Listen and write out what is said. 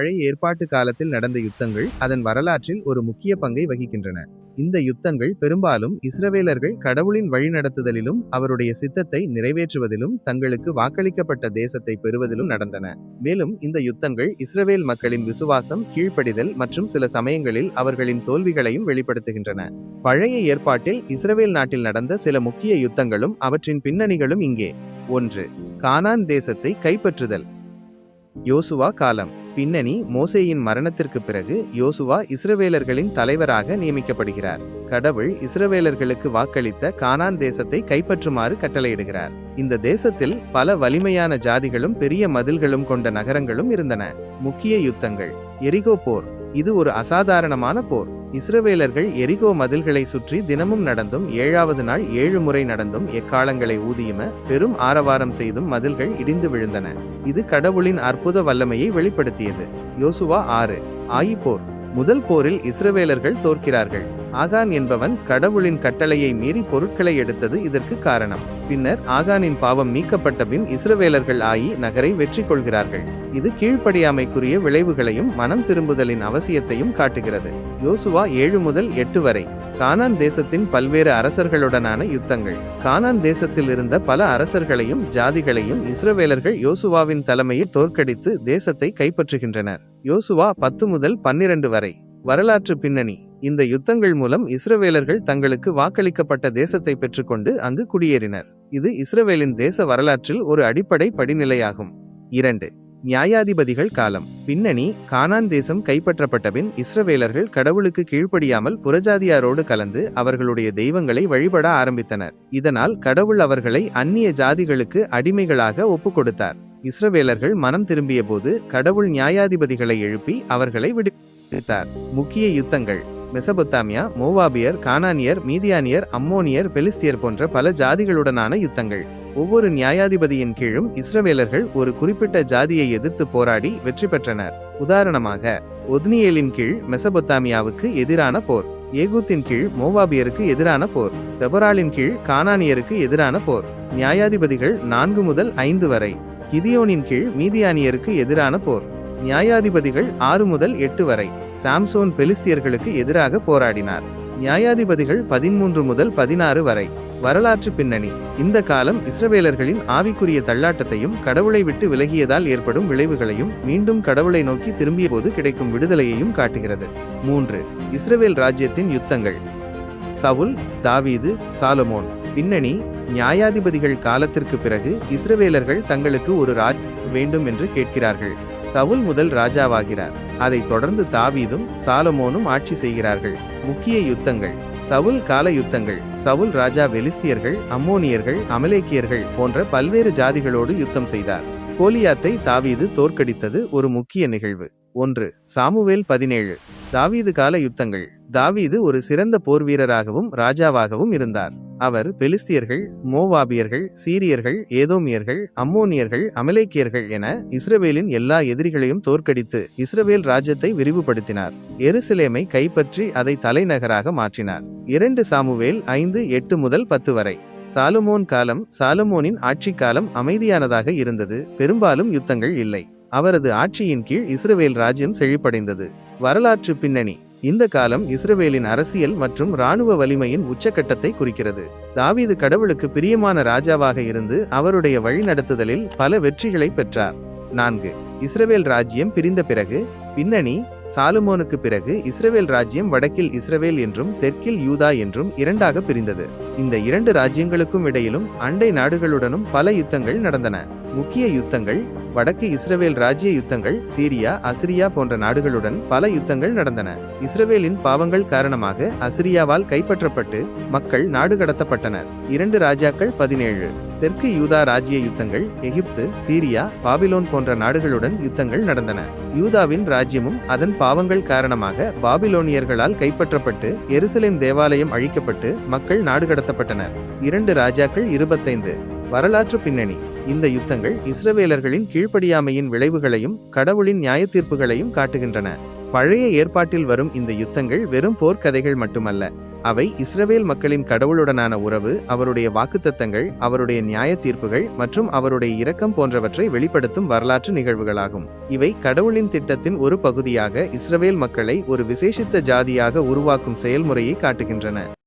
பழைய ஏற்பாட்டு காலத்தில் நடந்த யுத்தங்கள் அதன் வரலாற்றில் ஒரு முக்கிய பங்கை வகிக்கின்றன. இந்த யுத்தங்கள் பெரும்பாலும் இஸ்ரவேலர்கள் கடவுளின் வழிநடத்துதலிலும் அவருடைய சித்தத்தை நிறைவேற்றுவதிலும் தங்களுக்கு வாக்களிக்கப்பட்ட தேசத்தை பெறுவதிலும் நடந்தன. மேலும் இந்த யுத்தங்கள் இஸ்ரவேல் மக்களின் விசுவாசம் கீழ்ப்படிதல் மற்றும் சில சமயங்களில் அவர்களின் தோல்விகளையும் வெளிப்படுத்துகின்றன. பழைய ஏற்பாட்டில் இஸ்ரவேல் நாட்டில் நடந்த சில முக்கிய யுத்தங்களும் அவற்றின் பின்னணிகளும் இங்கே. ஒன்று கானான் தேசத்தை கைப்பற்றுதல். யோசுவா காலம். பின்னணி மோசேயின் மரணத்திற்கு பிறகு யோசுவா இஸ்ரவேலர்களின் தலைவராக நியமிக்கப்படுகிறார். கடவுள் இஸ்ரவேலர்களுக்கு வாக்களித்த கானான் தேசத்தை கைப்பற்றுமாறு கட்டளையிடுகிறார். இந்த தேசத்தில் பல வலிமையான ஜாதிகளும் பெரிய மதில்களும் கொண்ட நகரங்களும் இருந்தன. முக்கிய யுத்தங்கள். எரிகோ போர். இது ஒரு அசாதாரணமான போர். இஸ்ரவேலர்கள் எரிகோ மதில்களை சுற்றி தினமும் நடந்தும் ஏழாவது நாள் ஏழு முறை நடந்தும் எக்காலங்களை ஊதியும பெரும் ஆரவாரம் செய்தும் மதில்கள் இடிந்து விழுந்தன. இது கடவுளின் அற்புத வல்லமையை வெளிப்படுத்தியது. யோசுவா ஆறு. ஆயி போர். முதல் போரில் இஸ்ரவேலர்கள் தோற்கிறார்கள். ஆகான் என்பவன் கடவுளின் கட்டளையை மீறி பொருட்களை எடுத்தது இதற்கு காரணம். பின்னர் ஆகானின் பாவம் நீக்கப்பட்ட பின் இஸ்ரவேலர்கள் ஆயி நகரை வெற்றி கொள்கிறார்கள். இது கீழ்ப்படியாமைக்குரிய விளைவுகளையும் மனம் திரும்புதலின் அவசியத்தையும் காட்டுகிறது. யோசுவா ஏழு முதல் எட்டு வரை. கானான் தேசத்தின் பல்வேறு அரசர்களுடனான யுத்தங்கள். கானான் தேசத்தில் இருந்த பல அரசர்களையும் ஜாதிகளையும் இஸ்ரவேலர்கள் யோசுவாவின் தலைமையை தோற்கடித்து தேசத்தை கைப்பற்றுகின்றனர். யோசுவா பத்து முதல் பன்னிரண்டு வரை. வரலாற்று பின்னணி. இந்த யுத்தங்கள் மூலம் இஸ்ரவேலர்கள் தங்களுக்கு வாக்களிக்கப்பட்ட தேசத்தை பெற்றுக்கொண்டு அங்கு குடியேறினர். இது இஸ்ரவேலின் தேச வரலாற்றில் ஒரு அடிப்படை படிநிலையாகும். இரண்டு நியாயாதிபதிகள் காலம். பின்னணி கானான் தேசம் கைப்பற்றப்பட்டபின் இஸ்ரவேலர்கள் கடவுளுக்கு கீழ்ப்படியாமல் புறஜாதியாரோடு கலந்து அவர்களுடைய தெய்வங்களை வழிபட ஆரம்பித்தனர். இதனால் கடவுள் அவர்களை அந்நிய ஜாதிகளுக்கு அடிமைகளாக ஒப்புக் கொடுத்தார். இஸ்ரவேலர்கள் மனம் திரும்பிய போது கடவுள் நியாயாதிபதிகளை எழுப்பி அவர்களை விடுவித்தார். முக்கிய யுத்தங்கள். மெசபொத்தாமியா மோவாபியர் கானானியர் மீதியானியர் அம்மோனியர் பெலிஸ்தியர் போன்ற பல ஜாதிகளுடனான யுத்தங்கள். ஒவ்வொரு நியாயாதிபதியின் கீழும் இஸ்ரவேலர்கள் ஒரு குறிப்பிட்ட ஜாதியை எதிர்த்து போராடி வெற்றி பெற்றனர். உதாரணமாக ஒத்னியேலின் கீழ் மெசபொத்தாமியாவுக்கு எதிரான போர் ஏகூத்தின் கீழ் மோவாபியருக்கு எதிரான போர் பெபராலின் கீழ் கானானியருக்கு எதிரான போர் நியாயாதிபதிகள் நான்கு முதல் ஐந்து வரை கிதியோனின் கீழ் மீதியானியருக்கு எதிரான போர். நியாயாதிபதிகள் ஆறு முதல் எட்டு வரை சாம்சோன் பெலிஸ்தியர்களுக்கு எதிராக போராடினார். நியாயாதிபதிகள் பதிமூன்று முதல் பதினாறு வரை வரலாற்று பின்னணி. இந்த காலம் இஸ்ரவேலர்களின் ஆவிக்குரிய தள்ளாட்டத்தையும் கடவுளை விட்டு விலகியதால் ஏற்படும் விளைவுகளையும் மீண்டும் கடவுளை நோக்கி திரும்பிய போது கிடைக்கும் விடுதலையையும் காட்டுகிறது. மூன்று இஸ்ரவேல் ராஜ்யத்தின் யுத்தங்கள். சவுல் தாவீது சாலமோன். பின்னணி நியாயாதிபதிகள் காலத்திற்கு பிறகு இஸ்ரவேலர்கள் தங்களுக்கு ஒரு ராஜ் வேண்டும் என்று கேட்கிறார்கள். சவுல் முதல் ராஜாவாகிறார். அதைத் தொடர்ந்து தாவீதும் சாலமோனும் ஆட்சி செய்கிறார்கள். முக்கிய யுத்தங்கள். சவுல் கால யுத்தங்கள். சவுல் ராஜா வெலிஸ்தியர்கள் அம்மோனியர்கள் அமலேக்கியர்கள் போன்ற பல்வேறு ஜாதிகளோடு யுத்தம் செய்தார். கோலியாத்தை தாவீது தோற்கடித்தது ஒரு முக்கிய நிகழ்வு. ஒன்று சாமுவேல் பதினேழு. தாவீது கால யுத்தங்கள். தாவீது ஒரு சிறந்த போர் வீரராகவும் ராஜாவாகவும் இருந்தார். அவர் பெலிஸ்தியர்கள் மோவாபியர்கள் சீரியர்கள் ஏதோமியர்கள் அம்மோனியர்கள் அமலேக்கியர்கள் என இஸ்ரவேலின் எல்லா எதிரிகளையும் தோற்கடித்து இஸ்ரவேல் ராஜ்யத்தை விரிவுபடுத்தினார். எருசலேமை கைப்பற்றி அதை தலைநகராக மாற்றினார். இரண்டு சாமுவேல் ஐந்து எட்டு முதல் பத்து வரை. சாலுமோன் காலம் சாலுமோனின் ஆட்சி காலம் அமைதியானதாக இருந்தது. பெரும்பாலும் யுத்தங்கள் இல்லை. அவரது ஆட்சியின் கீழ் இஸ்ரவேல் ராஜ்யம் செழிப்படைந்தது. வரலாற்று பின்னணி இந்த காலம் இஸ்ரவேலின் அரசியல் மற்றும் இராணுவ வலிமையின் உச்சக்கட்டத்தை குறிக்கிறது. தாவீது கடவுளுக்கு பிரியமான ராஜாவாக இருந்து அவருடைய வழிநடத்துதலில் பல வெற்றிகளை பெற்றார். நான்கு இஸ்ரவேல் ராஜ்யம் பிரிந்த பிறகு பின்னணி சாலுமோனுக்கு பிறகு இஸ்ரவேல் ராஜ்யம் வடக்கில் இஸ்ரவேல் என்றும் தெற்கில் யூதா என்றும் இரண்டாக பிரிந்தது. இந்த இரண்டு ராஜ்யங்களுக்கும் இடையிலும் அண்டை நாடுகளுடனும் பல யுத்தங்கள் நடந்தன. முக்கிய யுத்தங்கள் வடக்கு இஸ்ரவேல் ராஜ்ய யுத்தங்கள் சீரியா அசிரியா போன்ற நாடுகளுடன் பல யுத்தங்கள் நடந்தன. இஸ்ரவேலின் பாவங்கள் காரணமாக அசிரியாவால் கைப்பற்றப்பட்டு மக்கள் நாடு கடத்தப்பட்டனர். இரண்டு ராஜாக்கள் பதினேழு. தெற்கு யூதா ராஜ்ய யுத்தங்கள் எகிப்து சீரியா பாபிலோன் போன்ற நாடுகளுடன் யுத்தங்கள் நடந்தன. யூதாவின் ராஜ்யமும் அதன் பாவங்கள் காரணமாக பாபிலோனியர்களால் கைப்பற்றப்பட்டு எருசலேம் தேவாலயம் அழிக்கப்பட்டு மக்கள் நாடு கடத்தப்பட்டனர். இரண்டு ராஜாக்கள் இருபத்தைந்து. வரலாற்று பின்னணி. இந்த யுத்தங்கள் இஸ்ரவேலர்களின் கீழ்ப்படியாமையின் விளைவுகளையும் கடவுளின் நியாயத்தீர்ப்புகளையும் காட்டுகின்றன. பழைய ஏற்பாட்டில் வரும் இந்த யுத்தங்கள் வெறும் போர்க்கதைகள் மட்டுமல்ல. அவை இஸ்ரவேல் மக்களின் கடவுளுடனான உறவு அவருடைய வாக்குத்தத்தங்கள் அவருடைய நியாய தீர்ப்புகள் மற்றும் அவருடைய இரக்கம் போன்றவற்றை வெளிப்படுத்தும் வரலாற்று நிகழ்வுகளாகும். இவை கடவுளின் திட்டத்தின் ஒரு பகுதியாக இஸ்ரவேல் மக்களை ஒரு விசேஷித்த ஜாதியாக உருவாக்கும் செயல்முறையை காட்டுகின்றன.